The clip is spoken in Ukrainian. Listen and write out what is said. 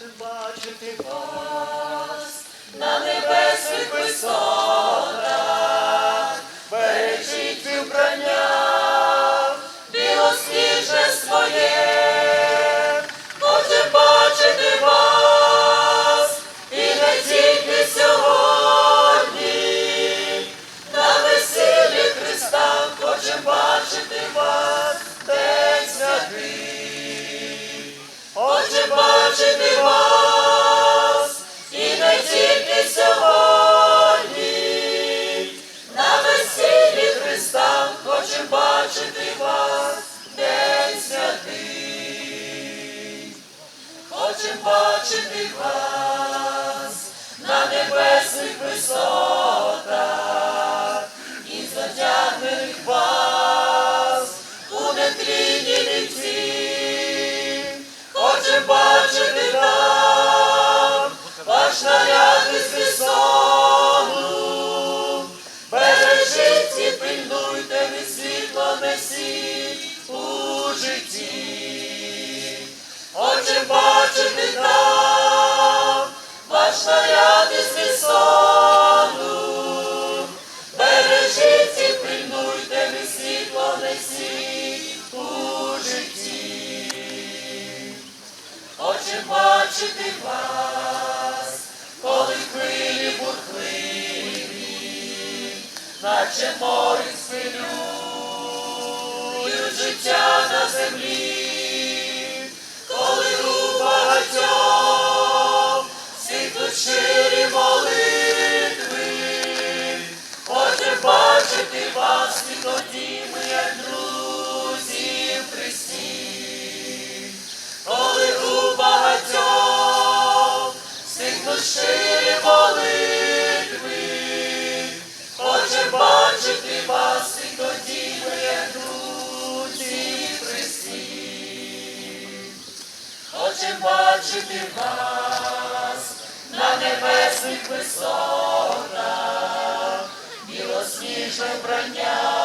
Бачити вас на небесних висотах, бачити вас і не тільки сьогодні, на весіллі Христа хоче бачити вас, день святий. Хочем бачити вас на небесних висотах і затягнених вас у нетлінні Хочем бачити там ваш наряд із весону. Бережіть і пильнуйте, ви світло несіть у житті. Хочем бачити там ваш наряд Хочем бачити вас, коли хвилі бурхливі, наче море хвилюють життя на землі, коли у багатьох світуть щирі щирі молитви, хоче бачити вас і тоді як друзі Христі. Бачити вас на небесних висотах, білосніжне вбрання,